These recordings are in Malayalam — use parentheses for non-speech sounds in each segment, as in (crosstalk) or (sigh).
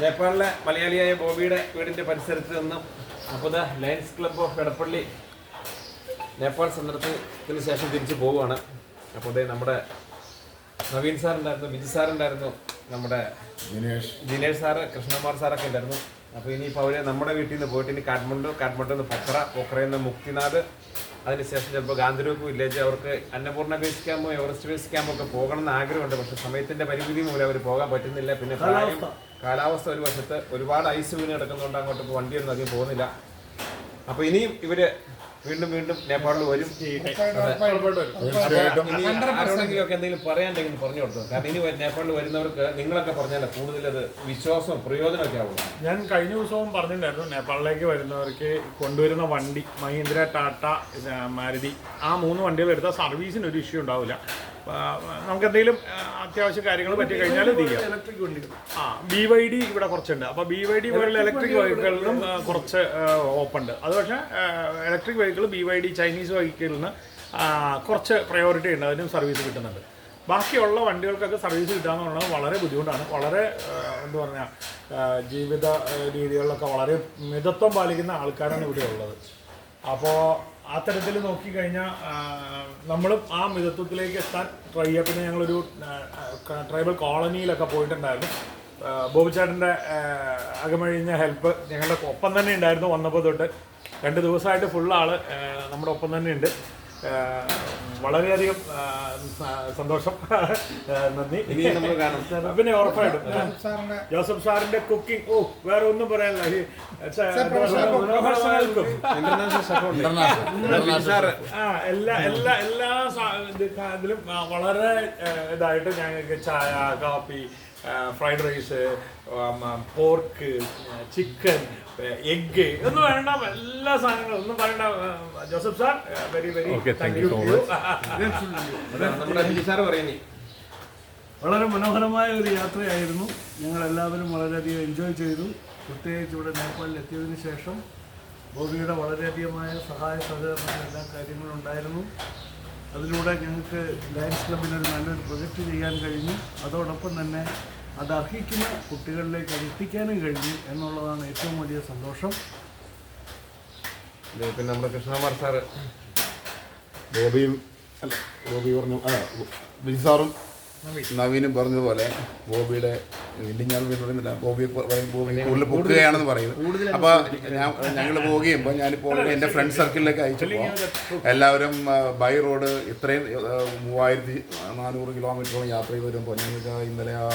നേപ്പാളിലെ മലയാളിയായ ബോബിയുടെ വീടിന്റെ പരിസരത്ത് നിന്നും അപ്പോൾ lions club of Edappally Nepal സന്ദർശനത്തിന് ശേഷം തിരിച്ചു പോവുകയാണ്. അപ്പോൾ നമ്മുടെ നവീൻ സാർ ഉണ്ടായിരുന്നു ബിജു സാർ ഉണ്ടായിരുന്നു നമ്മുടെ ദിനേഷ്. ദിനേഷ് സാറ് കൃഷ്ണകുമാർ സാറൊക്കെ ഉണ്ടായിരുന്നു. അപ്പോൾ ഇനിയിപ്പോൾ അവർ നമ്മുടെ വീട്ടിൽ നിന്ന് പോയിട്ട് ഇനി കാഠ്മണ്ഡു കാഠ്മണ്ഡു നിന്ന് പൊക്ര പൊക്രയിൽ നിന്ന് മുക്തിനാഥ് അതിനുശേഷം ചിലപ്പോൾ ഗാന്ധിരൂപ് വില്ലേജ് അവർക്ക് അന്നപൂർണ ബേസ് ക്യാമ്പോ എവറസ്റ്റ് ബേസ് ക്യാമ്പോ ഒക്കെ പോകണം എന്ന് ആഗ്രഹമുണ്ട്. പക്ഷെ സമയത്തിന്റെ പരിമിതി മൂലം അവർ പോകാൻ പറ്റുന്നില്ല. പിന്നെ പ്രായം കാലാവസ്ഥ. ഒരു വശത്ത് ഒരുപാട് ഐസ് വീണ് കിടക്കുന്നതുകൊണ്ട് അങ്ങോട്ട് വണ്ടിയൊന്നും അധികം പോകുന്നില്ല. അപ്പോൾ ഇനിയും ഇവർ വീണ്ടും വീണ്ടും നേപ്പാളിൽ വരും. തീർച്ചയായിട്ടും. ഇനി ആരോടെങ്കിലും ഒക്കെ എന്തെങ്കിലും പറയാണ്ടെങ്കിലും പറഞ്ഞു കൊടുത്തു. കാരണം ഇനി നേപ്പാളിൽ വരുന്നവർക്ക് നിങ്ങളൊക്കെ പറഞ്ഞാലേ കൂടുതൽ അത് വിശ്വാസവും പ്രയോജനമൊക്കെ ആവുള്ളൂ. ഞാൻ കഴിഞ്ഞ ദിവസവും പറഞ്ഞിട്ടുണ്ടായിരുന്നു നേപ്പാളിലേക്ക് വരുന്നവർക്ക് കൊണ്ടുവരുന്ന വണ്ടി മഹീന്ദ്ര ടാറ്റ മാരുതി ആ മൂന്ന് വണ്ടികൾ എടുത്താൽ സർവീസിന് ഒരു ഇഷ്യൂ ഉണ്ടാവില്ല. ആ, നമുക്ക് എന്തെങ്കിലും അത്യാവശ്യം കാര്യങ്ങൾ പറ്റി കഴിഞ്ഞാൽ ചെയ്യാം. ഇലക്ട്രിക് ആ ബി വൈ ഡി ഇവിടെ കുറച്ചുണ്ട്. അപ്പോൾ ബി വൈ ഡി പോലുള്ള ഇലക്ട്രിക് വെഹിക്കിളിനും കുറച്ച് ഓപ്പൺ ഉണ്ട് അത് പക്ഷേ electric vehicle B Y D Chinese വെഹിക്കിളിന് കുറച്ച് പ്രയോറിറ്റി ഉണ്ട്. അതിനും സർവീസ് കിട്ടുന്നുണ്ട്. ബാക്കിയുള്ള വണ്ടികൾക്കൊക്കെ സർവീസ് കിട്ടാന്ന് പറയുന്നത് വളരെ ബുദ്ധിമുട്ടാണ്. വളരെ എന്താ പറഞ്ഞാൽ ജീവിത രീതികളിലൊക്കെ വളരെ മിതത്വം പാലിക്കുന്ന ആൾക്കാരാണ് ഇവിടെ ഉള്ളത് അപ്പോൾ ആ തരത്തിൽ നോക്കിക്കഴിഞ്ഞാൽ നമ്മളും ആ മിതത്വത്തിലേക്ക് എത്താൻ ട്രൈ ചെയ്യുക പിന്നെ ഞങ്ങളൊരു ട്രൈബൽ കോളനിയിലൊക്കെ പോയിട്ടുണ്ടായിരുന്നു. ബോബിച്ചേട്ടന്റെ അകമഴിഞ്ഞ ഹെൽപ്പ് ഞങ്ങളുടെ ഒപ്പം തന്നെ ഉണ്ടായിരുന്നു വന്നപ്പോൾ തൊട്ട്. രണ്ട് ദിവസമായിട്ട് ഫുൾ ആൾ നമ്മുടെ ഒപ്പം തന്നെ ഉണ്ട്. വളരെയധികം സന്തോഷം. നന്ദി. (laughs) പിന്നെ ഉറപ്പായിട്ടും. ജോസഫ് സാറിന്റെ കുക്കിംഗ്. ഓ വേറെ ഒന്നും പറയാനില്ല. എല്ലാ എല്ലാ എല്ലാ ഇതിലും വളരെ ഇതായിട്ട് ഞങ്ങൾക്ക് ചായ കാപ്പി fried rice pork chicken egg ഒന്നും വേണ്ട എല്ലാ സാധനങ്ങളും ഒന്നും വേണ്ട Joseph sir very very thank you sir പറയുന്നേ. വളരെ മനോഹരമായ ഒരു യാത്രയായിരുന്നു. ഞങ്ങൾ എല്ലാവരും വളരെയധികം എൻജോയ് ചെയ്തു. പ്രത്യേകിച്ച് ഇവിടെ നേപ്പാളിൽ എത്തിയതിനു ശേഷം ബോബിയുടെ വളരെയധികമായ സഹായ സഹകരണങ്ങൾ എല്ലാ കാര്യങ്ങളും ഉണ്ടായിരുന്നു. അതിലൂടെ ഞങ്ങൾക്ക് ലയൻസ് ക്ലബിന് ഒരു നല്ലൊരു പ്രൊജക്റ്റ് ചെയ്യാൻ കഴിഞ്ഞു. അതോടൊപ്പം തന്നെ അത് അർഹിക്കുന്ന കുട്ടികളിലേക്ക് അത് എത്തിക്കാനും കഴിഞ്ഞു എന്നുള്ളതാണ് ഏറ്റവും വലിയ സന്തോഷം. പിന്നെ നമ്മുടെ കൃഷ്ണകുമാർ സാറ് ഗോപിയും അല്ല ഗോപി പറഞ്ഞു ആ ബിജു സാറും നവീനും പറഞ്ഞതുപോലെ ബോബിയുടെ ഇല്ലിഞ്ഞാൽ പറയുന്നില്ല ബോബി കൂടുതൽ പൊക്കുകയാണെന്ന് പറയുന്നത് അപ്പോൾ ഞാൻ ഞങ്ങൾ പോകുമ്പോൾ ഞാനിപ്പോൾ എന്റെ ഫ്രണ്ട് സർക്കിളിലേക്ക് അയച്ചപ്പോൾ എല്ലാവരും ബൈ റോഡ് ഇത്രയും മൂവായിരത്തി നാനൂറ് കിലോമീറ്ററോളം യാത്ര ചെയ്ത് വരുമ്പോൾ ഞങ്ങൾക്ക് ഇന്നലെ ആ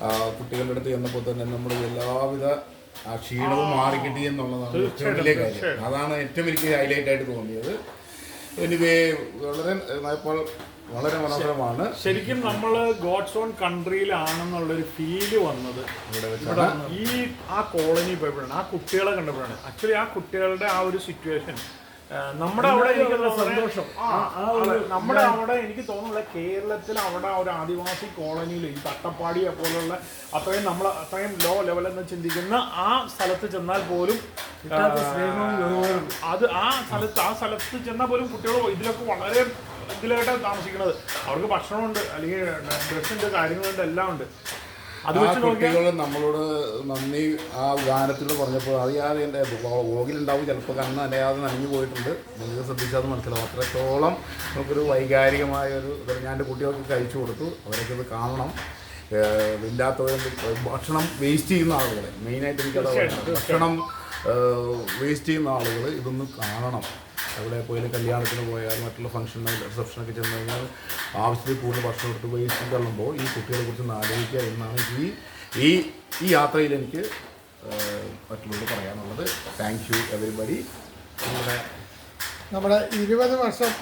ആ, കുട്ടികളുടെ അടുത്ത് ചെന്നപ്പോൾ തന്നെ നമ്മുടെ എല്ലാവിധ ആ ക്ഷീണവും മാറിക്കിട്ടി എന്നുള്ളതാണ് ഏറ്റവും വലിയ കാര്യം. അതാണ് ഏറ്റവും എനിക്ക് ഹൈലൈറ്റ് ആയിട്ട് തോന്നിയത്. എനിവേ വളരെ ഇപ്പോൾ വളരെ മനോഹരമാണ്. ശരിക്കും നമ്മൾ ഗോഡ്സ് ഓൺ കൺട്രിയിലാണെന്നുള്ളൊരു ഫീൽ വന്നത് ഇവിടെ ഈ ആ കോളനി പോയപ്പോഴാണ് ആ കുട്ടികളെ കണ്ടപ്പോഴാണ്. ആക്ച്വലി ആ കുട്ടികളുടെ ആ ഒരു സിറ്റുവേഷൻ നമ്മുടെ അവിടെ എനിക്ക് സന്തോഷം. നമ്മുടെ അവിടെ എനിക്ക് തോന്നുന്നില്ല കേരളത്തിൽ അവിടെ ഒരു ആദിവാസി കോളനിയിൽ ഈ തട്ടപ്പാടിയെ പോലുള്ള അത്രയും നമ്മൾ അത്രയും ലോ ലെവലെന്ന് ചിന്തിക്കുന്ന ആ സ്ഥലത്ത് ചെന്നാൽ പോലും അത് ആ സ്ഥലത്ത് ആ സ്ഥലത്ത് ചെന്നാൽ പോലും കുട്ടികൾ ഇതിലൊക്കെ വളരെ ഇതിലായിട്ടാണ് താമസിക്കുന്നത്. അവർക്ക് ഭക്ഷണമുണ്ട് അല്ലെങ്കിൽ ഡ്രസ്സുണ്ട് കാര്യങ്ങളുണ്ട് എല്ലാം ഉണ്ട് അത് വെച്ച് കുട്ടികൾ നമ്മളോട് നന്ദി ആ ഗാനത്തിൽ പറഞ്ഞപ്പോൾ അറിയാതെ എന്റെ വ്ളോഗിലുണ്ടാവും ചിലപ്പോൾ കണ്ണ് അറിയാതെ നനഞ്ഞു പോയിട്ടുണ്ട്. നിങ്ങൾക്ക് ശ്രദ്ധിച്ചാൽ അത് മനസ്സിലാവും. അത്രത്തോളം നമുക്കൊരു വൈകാരികമായ ഒരു ഞാൻ എന്റെ കുട്ടികൾക്ക് കഴിച്ചു കൊടുത്തു. അവരൊക്കെ ഇത് കാണണം. ഇല്ലാത്തവരും ഭക്ഷണം വേസ്റ്റ് ചെയ്യുന്ന ആളുകളെ. മെയിനായിട്ട് എനിക്കത് ഭക്ഷണം വേസ്റ്റ് ചെയ്യുന്ന ആളുകൾ ഇതൊന്ന് കാണണം. എവിടെ പോയാലും കല്യാണത്തിന് പോയാൽ മറ്റുള്ള ഫംഗ്ഷന് റിസപ്ഷനൊക്കെ ചെന്ന് കഴിഞ്ഞാൽ ആവശ്യത്തിൽ കൂടുതൽ ഭക്ഷണം എടുത്ത് വേസ്റ്റ് തള്ളുമ്പോൾ ഈ കുട്ടികളെ കുറിച്ച് ആലോചിക്കുക എന്നാണ് ഈ ഈ ഈ യാത്രയിൽ എനിക്ക് മറ്റുള്ളവർ പറയാനുള്ളത്. താങ്ക് യു എവരിബഡി നമ്മുടെ നമ്മുടെ ഇരുപത് വർഷം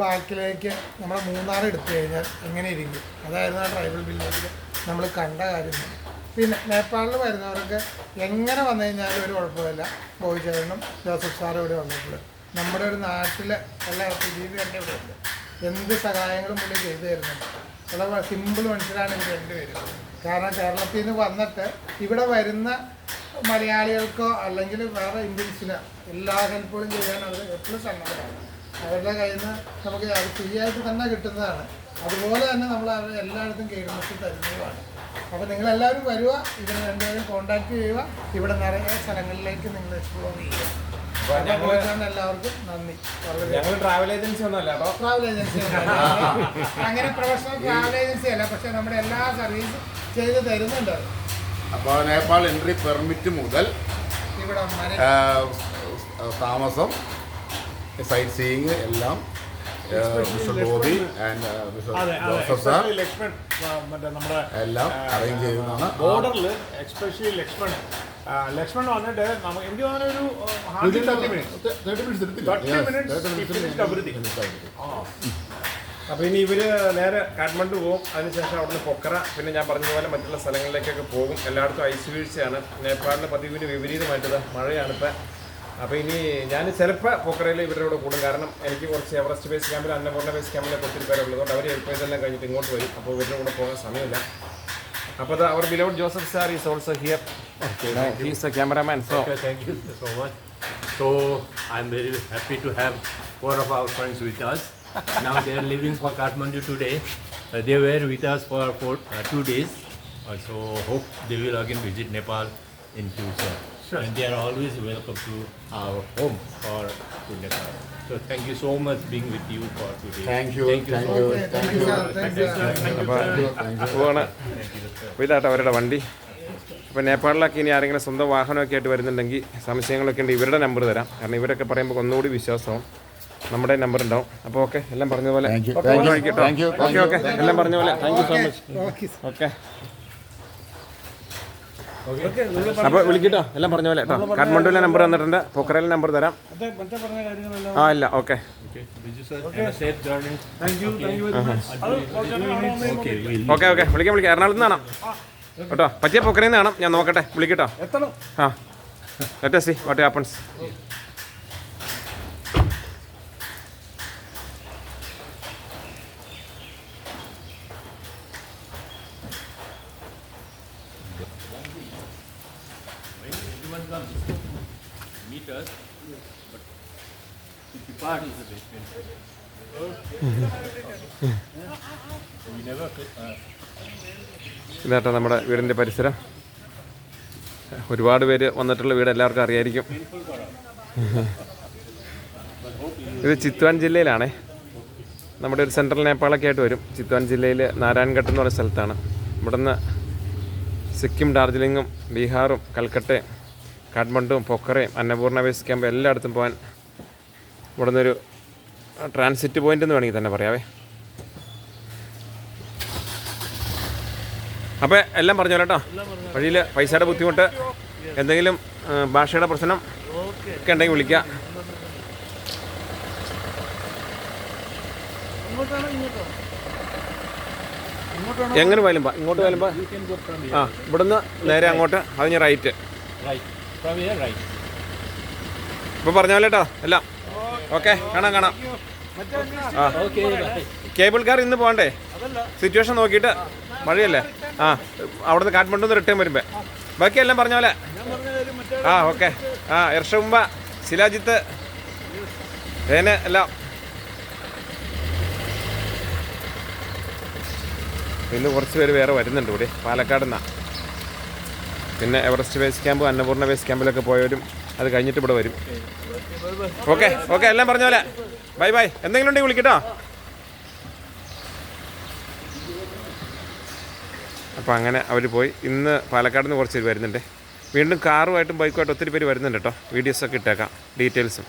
ബാക്കിലേക്ക് നമ്മുടെ മൂന്നാർ എടുത്തു കഴിഞ്ഞാൽ എങ്ങനെ ഇരിക്കും? അതായിരുന്നു ആ ട്രൈബൽ വില്ലേജിൽ നമ്മൾ കണ്ട കാര്യം. പിന്നെ നേപ്പാളിൽ വരുന്നവർക്ക് എങ്ങനെ വന്നു കഴിഞ്ഞാലും ഒരു കുഴപ്പമില്ല. ബോയ് ചേട്ടനും ജോസഫ് സാറും ഇവിടെ വന്നിട്ടുണ്ട്. നമ്മുടെ ഒരു നാട്ടിൽ എല്ലാ സ്ഥിതി തന്നെ ഇവിടെ ഉണ്ട്. എന്ത് സഹായങ്ങളും പുള്ളി ചെയ്തു തരുന്നുണ്ട്. വളരെ സിമ്പിൾ മനുഷ്യരാണ് ഇവർ രണ്ടുപേരും. കാരണം കേരളത്തിൽ നിന്ന് വന്നിട്ട് ഇവിടെ വരുന്ന മലയാളികൾക്കോ അല്ലെങ്കിൽ വേറെ ഇന്ത്യൻസിനോ എല്ലാ ഹെൽപ്പുകളും ചെയ്യാൻ അവർ എപ്പോഴും സന്നദ്ധരാണ് അവരുടെ കയ്യിൽ നിന്ന് നമുക്ക് അത് ഫ്രീ ആയിട്ട് തന്നെ കിട്ടുന്നതാണ്. അതുപോലെ തന്നെ നമ്മൾ അവരെ എല്ലായിടത്തും കീഴ്മത്തി തരുന്നതുമാണ്. അപ്പോൾ നിങ്ങളെല്ലാവരും വരിക ഇതിന് രണ്ടുപേരും കോൺടാക്ട് ചെയ്യുക. ഇവിടെ നിറയെ സ്ഥലങ്ങളിലേക്ക് നിങ്ങൾ എക്സ്പ്ലോർ ചെയ്യുക. എല്ലാവർക്കും നന്ദി. ഞങ്ങൾ ട്രാവൽ ഏജൻസി ഒന്നുമല്ല ട്രാവൽ ഏജൻസി അങ്ങനെ പ്രൊഫഷണൽ ട്രാവൽ ഏജൻസി അല്ല പക്ഷെ നമ്മുടെ എല്ലാ സർവീസും ചെയ്ത് തരുന്നുണ്ട് അപ്പോൾ നേപ്പാൾ എൻട്രി പെർമിറ്റ് മുതൽ ഇവിടെ താമസം സൈറ്റ് സീയിങ് എല്ലാം മിസ്റ്റർ ഗോപി ആൻഡ് അതെ അതെ ജോസഫ് സാർ ലക്ഷ്മൺ മറ്റേ നമ്മുടെ എല്ലാം അറേഞ്ച് ബോർഡറിൽ എക്സ്പെഷ്യലി ലക്ഷ്മൺ ആ, ലക്ഷ്മൺ വന്നിട്ട് നമുക്ക് എനിക്ക് തോന്നുന്ന ഒരു അപ്പോൾ ഇനി ഇവർ നേരെ കാഠ്മണ്ഡു പോകും അതിനുശേഷം അവിടുന്ന് പൊക്കറ. പിന്നെ ഞാൻ പറഞ്ഞതുപോലെ മറ്റുള്ള സ്ഥലങ്ങളിലേക്കൊക്കെ പോകും. എല്ലായിടത്തും ഐസ് വീഴ്ചയാണ്. നേപ്പാളിലെ പതിവിന് വിപരീതമായിട്ടത് മഴയാണിപ്പോൾ അപ്പോൾ ഇനി ഞാൻ ചിലപ്പോൾ പൊക്കറയിൽ ഇവരുടെ കൂടെ കൂടും കാരണം എനിക്ക് കുറച്ച് എവറസ്റ്റ് ബേസ് ക്യാമ്പിൽ അന്നപൂർണ്ണ ബേസ് ക്യാമ്പിലൊക്കെ ഒത്തിരി പേരുള്ളതുകൊണ്ട് അവർ എളുപ്പം ഇതെല്ലാം കഴിഞ്ഞിട്ട് ഇങ്ങോട്ട് വരും അപ്പോൾ ഇവരുടെ കൂടെ പോകാൻ സമയമില്ല അപ്പോൾ അത് അവർ ബിലോഡ് Joseph sir is also here he's a cameraman so Okay, thank you so much. So I'm very happy to have four of our friends with us. now they are leaving for Kathmandu today. Uh, they were with us for, for uh, two days. Uh, so hope they will again visit Nepal in future. And they are always welcome to our home for to Nepal. So thank you so much being with you for today. Thank you, Thank you thank so you, much. you. Thank you. Thank you. Thank പോവാണ് Thank you. അവരുടെ വണ്ടി അപ്പോൾ നേപ്പാളിലൊക്കെ ഇനി ആരെങ്കിലും സ്വന്തം വാഹനമൊക്കെ ആയിട്ട് വരുന്നുണ്ടെങ്കിൽ സംശയങ്ങളൊക്കെ ഉണ്ട് ഇവരുടെ നമ്പർ തരാം കാരണം ഇവരൊക്കെ പറയുമ്പോൾ ഒന്നുകൂടി വിശ്വാസമാവും നമ്മുടെ നമ്പർ ഉണ്ടാവും അപ്പോൾ ഓക്കെ എല്ലാം പറഞ്ഞ പോലെ Thank you. Okay Thank you. Okay Thank. Thank you. എല്ലാം പറഞ്ഞ പോലെ thank you so much okay okay അപ്പോൾ വിളിക്കട്ടോ. എല്ലാം പറഞ്ഞ പോലെ കേട്ടോ. കാഠ്മണ്ഡുവിലെ നമ്പർ തന്നിട്ടുണ്ട്. പൊക്കറയിലെ നമ്പർ തരാം. ആ ഇല്ല. ഓക്കെ. Okay okay. വിളിക്കാം വിളിക്കാം. എറണാകുളത്ത് നിന്ന് കാണാം കേട്ടോ. പറ്റിയ പൊക്കറയിൽ നിന്ന് കാണാം ഞാൻ നോക്കട്ടെ. വിളിക്കട്ടോ. എത്തണം. ആ. Let see what happens meet us, but the part is the best uh, ഇതാട്ടോ നമ്മുടെ വീടിന്റെ പരിസരം. ഒരുപാട് പേര് വന്നിട്ടുള്ള വീട് എല്ലാവർക്കും അറിയായിരിക്കും. ഇത് ചിത്വാൻ ജില്ലയിലാണേ. നമ്മുടെ ഒരു സെൻട്രൽ നേപ്പാളൊക്കെ ആയിട്ട് വരും. ചിത്വാൻ ജില്ലയിൽ നാരായൺഘട്ട് എന്ന് പറയുന്ന സ്ഥലത്താണ്. ഇവിടുന്ന് സിക്കിം ഡാർജിലിങ്ങും ബീഹാറും കൽക്കട്ടയും കാഠ്മണ്ഡുവും പൊക്കറയും അന്നപൂർണ ബേസ് ക്യാമ്പ് എല്ലായിടത്തും പോകാൻ ഇവിടെ നിന്നൊരു ട്രാൻസിറ്റ് പോയിന്റ് എന്ന് വേണമെങ്കിൽ തന്നെ പറയാവേ അപ്പോൾ എല്ലാം പറഞ്ഞു കേട്ടോ വഴിയിൽ പൈസയുടെ ബുദ്ധിമുട്ട് എന്തെങ്കിലും ഭാഷയുടെ പ്രശ്നം ഒക്കെ ഉണ്ടെങ്കിൽ വിളിക്കാം എങ്ങനെ പോയാലും ഇങ്ങോട്ട് പോയാലും വാ. you can go from here. ആ ഇവിടുന്ന് നേരെ അങ്ങോട്ട് അതിന് റൈറ്റ് ഇപ്പോൾ പറഞ്ഞ പോലെ കേട്ടോ എല്ലാം. ഓക്കെ കാണാം കാണാം. ആ. കേബിൾ കാർ ഇന്ന് പോകണ്ടേ? സിറ്റുവേഷൻ നോക്കിയിട്ട് മഴയല്ലേ? ആ അവിടുന്ന് കാഠ്മണ്ഡു നിന്ന് റിട്ടേൺ വരുമ്പേ. ബാക്കി എല്ലാം പറഞ്ഞ പോലെ. ആ ഓക്കെ. ആ എർഷമുമ്പ ശിലാജിത്ത് ഏന് എല്ലാം. ഇന്ന് കുറച്ച് പേര് വേറെ വരുന്നുണ്ട് ഇവിടെ. പാലക്കാട് നിന്നാണ് പിന്നെ Everest base camp Annapurna base ക്യാമ്പിലൊക്കെ പോയവരും അത് കഴിഞ്ഞിട്ട് ഇവിടെ വരും. ഓക്കെ ഓക്കെ എല്ലാം പറഞ്ഞ പോലെ. Bye bye. എന്തെങ്കിലും ഉണ്ടെങ്കിൽ വിളിക്കട്ടോ അപ്പോൾ അങ്ങനെ അവർ പോയി. ഇന്ന് പാലക്കാട് നിന്ന് കുറച്ച് പേര് വരുന്നുണ്ട്. വീണ്ടും കാറുമായിട്ടും ബൈക്കുമായിട്ടും ഒത്തിരി പേര് വരുന്നുണ്ട് കേട്ടോ വീഡിയോസൊക്കെ ഇട്ടേക്കാം. ഡീറ്റെയിൽസും.